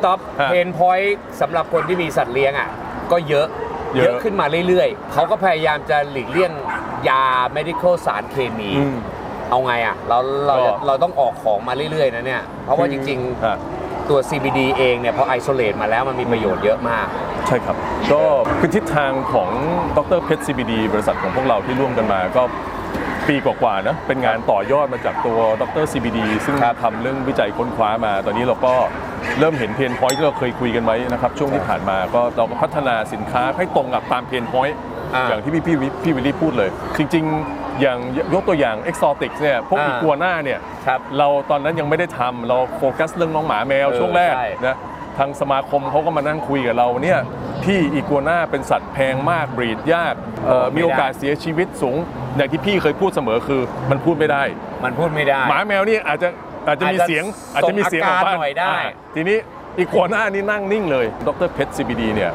พี่ต๊อบฮะเพนพอยต์สำหรับคนที่มีสัตว์เลี้ยงอะก็เยอะเยอะเยอะขึ้นมาเรื่อยๆ เขาก็พยายามจะหลีกเลี่ยงยา medical สารเคมี อืมเอาไงอะเราเราก็ เราต้องออกของมาเรื่อยๆนะเนี่ย เพราะว่าจริงฮะๆตัว CBD เองเนี่ยพอไอโซเลตมาแล้วมันมีประโยชน์เยอะมาก ใช่ครับ ก็คือทิศทางของดรเพชร CBD บริษัทของพวกเราที่ร่วมกันมาก็ปีกว่าๆนะเป็นงานต่อยอดมาจากตัวดร CBD ซึ่งครับทำเรื่องวิจัยค้นคว้ามา ตอนนี้เราก็ เริ่มเห็นเพนพอยต์ที่เราเคยคุยกันไว้นะครับช่วงที่ผ่านมาก็เราก็พัฒนาสินค้าให้ตรงกับตามเพนพอยต์อ่าอย่างที่พี่พี่พี่วิลลี่พูดเลย จริง ๆ อย่างยกตัวอย่าง Exotic เนี่ยพวกอ่าอีกัวน่าเนี่ยครับเราตอนนั้นยังไม่ได้ทำเราโฟกัสเรื่องน้องหมาแมวเออช่วงแรกใช่นะทางสมาคมเขาก็มานั่งคุยกับเราเนี่ยพี่อีกัวน่าเป็นสัตว์แพงมากบรีดยากเอ่อมีโอกาสเสียชีวิตสูง อย่างที่พี่เคยพูดเสมอคือ มันพูดไม่ได้ มันพูดไม่ได้ หมาแมวนี่อาจจะ อาจจะมีอาจจะเสียงส่งอาจจะมีเสียงของบ้านอาการหน่อยได้าทีนี้อีกัวน่านี่นั่งนิ่งเลย ดรเพชร CBD เนี่ย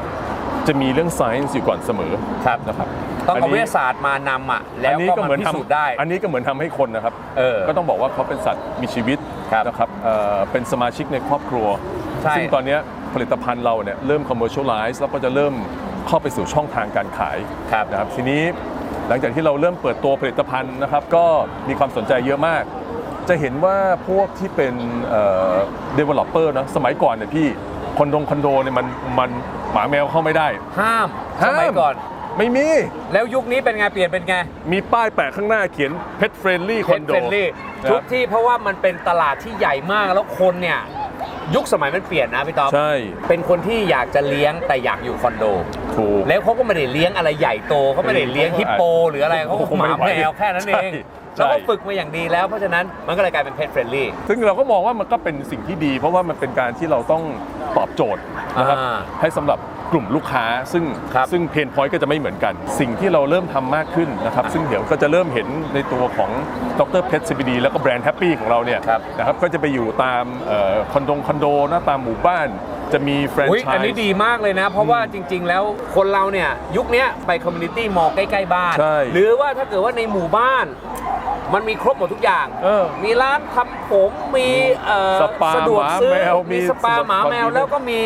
จะมีเรื่อง science อยู่ก่อนเสมอครับนะครับต้องนเอานี้วิทยาศาสตร์มานำอะแล้วอันนี้ก็ก็มาเหมือนพิทสูจน์ได้ำอันนี้ก็เหมือนทำให้คนนะครับเออก็ต้องบอกว่าเขาเป็นสัตว์มีชีวิตครับนะครับเอ่อเป็นสมาชิกในครอบครัวใช่ซึ่งตอนเนี้ยผลิตภัณฑ์เราเนี่ยเริ่ม commercialize แล้วก็จะเริ่มเข้าไปสู่ช่องทางการขายครับนะครับทีนี้หลังจากที่เราเริ่มเปิดตัวผลิตภัณฑ์นะครับก็มีความสนใจเยอะมาก จะเห็นว่าพวกที่เป็นเอ่อ developer นะสมัยก่อนเนี่ยพี่คอนโดคอนโดเนี่ยมันมันหมาแมวเข้าไม่ได้ ห้ามห้ามสมัยก่อน ไม่มี แล้วยุคนี้เป็นไงเปลี่ยนเป็นไงมีป้ายแปะข้างหน้าเขียน pet friendly เ e น condo เฟรนลี่นะครับทุกที่เพราะว่ามันเป็นตลาดที่ใหญ่มากแล้วคนเนี่ยยุคสมัยมันเปลี่ยนนะพี่ต๊อบใช่ เป็นคนที่อยากจะเลี้ยงแต่อยากอยู่คอนโด ถูก แล้วเขาก็ไม่ได้เลี้ยงอะไรใหญ่โตเขาไม่ได้เลี้ยงฮิปโป หรืออะไรเขาก็หมาแมวแค่นั้นเอง ใช่ แล้วก็ฝึกมาอย่างดีแล้วเพราะฉะนั้นมันก็เลยกลายเป็นเพ t เฟรนลี่ ซึ่งเราก็มองว่ามันก็เป็นสิ่งที่ดี เพราะว่ามันเป็นการที่เราต้องตอบโจทย์นะครับอ่าให้สำหรับกลุ่มลูกค้า ซึ่งครับซึ่งเพนพอยต์ก็จะไม่เหมือนกัน สิ่งที่เราเริ่มทำมากขึ้นนะครับ ซึ่งเดี๋ยวก็จะเริ่มเห็นในตัวของดรเพชร CBD แล้วก็แบรนด์แฮปปี้ของเราเนี่ยครับ นะครับก็จะไปอยู่ตามเอ่อคอนโดคอนโดหน้าตามหมู่บ้าน จะมีแฟรนอุ๊ยไชส์อันนี้ดีมากเลยนะ เพราะว่าจริง ๆ แล้วคนเราเนี่ย ยุคเนี้ยไปคอมมูนิตี้มอลใกล้ ๆ บ้าน ใช่หรือว่าถ้าเกิดว่าในหมู่บ้าน มันมีครบหมดทุกอย่าง เออ มีร้านทำผม มีเอ่อสปาสะดวกซื้อหมาแมวมีมีสปาหมาแมวสะดวกแล้วก็มี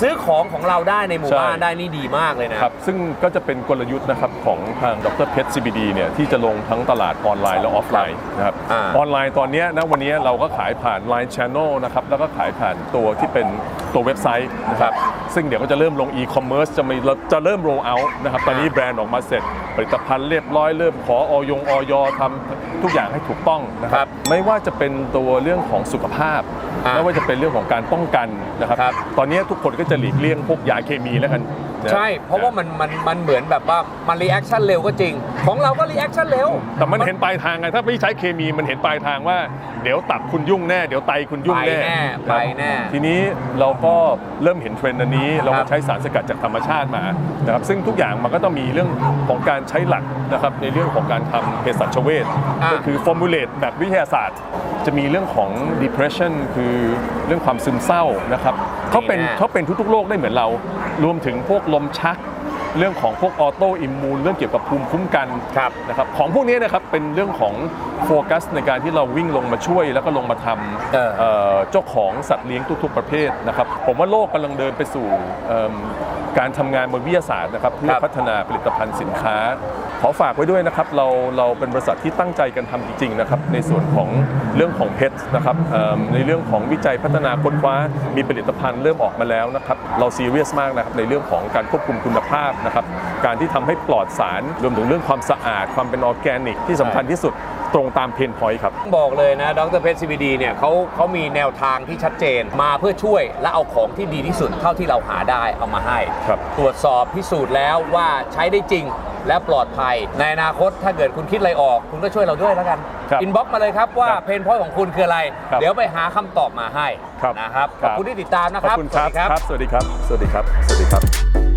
ซื้อของของเราได้ในหมู่ใช่บ้านได้นี่ดีมากเลยนะ ครับซึ่งก็จะเป็นกลยุทธ์นะครับของทางดรเพชร CBD เนี่ยที่จะลงทั้งตลาดออนไลน์และออฟไลน์นะครับอ่า ออนไลน์ตอนเนี้ยนะวันนี้เราก็ขายผ่าน Line Channel นะครับแล้วก็ขายผ่านตัวที่เป็นตัวเว็บไซต์นะครับซึ่งเดี๋ยวก็จะเริ่มลง e-commerce จะมีจะเริ่ม roll out นะครับตอนนี้แบรนด์ออกมาเสร็จ ผลิตภัณฑ์เรียบร้อยเริ่มขอออยงออยทำทุกอย่างให้ถูกต้องนะคครัรับบไม่ว่าจะเป็นตัวเรื่องของสุขภาพอ่า ไม่ว่าจะเป็นเรื่องของการป้องกันนะครับครับ ตอนนี้ทุกคนก็จะหลีกเลี่ยงพวกยาเคมีแล้วกัน นะใช่ เพราะว่ามันมันมันเหมือนแบบว่ามันรีแอคชั่นเร็วก็จริง ของเราก็รีแอคชั่นเร็ว แต่มันเห็นปลายทางไงถ้าไม่ใช้เคมีมันเห็นปลายทางว่า เดี๋ยวตับคุณยุ่งแน่ เดี๋ยวไตคุณยุ่งแน่ไปแน่ครับไปแน่ทีนี้เราก็เริ่มเห็นเทรนด์อันนี้ เราครัก็บใช้สารสกัดจากธรรมชาติมานะครับซึ่งทุกอย่างมันก็ต้องมีเรื่องของการใช้หลักนะครับในเรื่องของการทำเภสัชเวชอ่าก็คือฟอร์มูลเลตแบบวิทยาศาสตร์ จะมีเรื่องของ depression คือเรื่องความซึมเศร้านะครับ เขาเป็นนี่แน่เขาเป็นทุกๆโรคได้เหมือนเรา รวมถึงพวกลมชัก เรื่องของพวกออโตอิมมูนเรื่องเกี่ยวกับภูมิคุ้มกันครับนะครับของพวกนี้นะครับเป็นเรื่องของโฟกัสในการที่เราวิ่งลงมาช่วย แล้วก็ลงมาทเออำเอ่อเจ้าของสัตว์เลี้ยงทุกๆประเภทนะครับผมว่าโลกกำลังเดินไปสู่เอิ่มการทำงานบนวิทยาศาสตร์นะครับเพื่อครับพัฒนาผลิตภัณฑ์สินค้าข อฝากไว้ด้วยนะครับเราเราเป็นบริษัทที่ตั้งใจกันทำจริงๆนะครับในส่วนของเรื่องของเพชรนะครับเอิ่มในเรื่องของวิจัยพัฒนาค้นคว้ามีผลิตภัณฑ์เริ่มออกมาแล้วนะครับเราซีเรียสมากนะครับในเรื่องของการควบคุมคุณภาพนะครับการที่ทำให้ปลอดสารรวมถึงเรื่องความสะอาด ความเป็นออร์แกนิก ที่สำคัญที่สุดตรงตามเพนพอยต์ครับบอกเลยนะดรเพชร CBD เนี่ยเขาเขามีแนวทางที่ชัดเจนมาเพื่อช่วยและเอาของที่ดีที่สุดเท่าที่เราหาได้เอามาให้ครับตรวจสอบพิสูจน์แล้วว่าใช้ได้จริง และปลอดภัย ในอนาคตถ้าเกิดคุณคิดอะไรออก คุณก็ช่วยเราด้วยแล้วกันครับอินบ็อกมาเลยครับว่าครับเพนพอยของคุณคืออะไร ครับเดี๋ยวไปหาคำตอบมาให้ครับนะครับคขรัอบบคุณที่ติดตามนะขคอบรับคุณสควัรัสบดีครับ ครับ สวัสดีครับ สวัสดีครับ สวัสดีครับ